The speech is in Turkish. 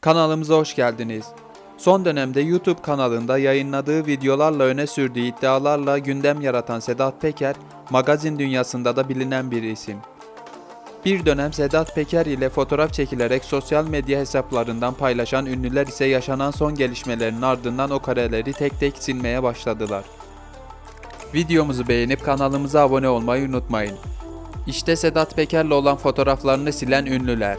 Kanalımıza hoş geldiniz. Son dönemde YouTube kanalında yayınladığı videolarla öne sürdüğü iddialarla gündem yaratan Sedat Peker, magazin dünyasında da bilinen bir isim. Bir dönem Sedat Peker ile fotoğraf çekilerek sosyal medya hesaplarından paylaşan ünlüler ise yaşanan son gelişmelerin ardından o kareleri tek tek silmeye başladılar. Videomuzu beğenip kanalımıza abone olmayı unutmayın. İşte Sedat Peker'le olan fotoğraflarını silen ünlüler.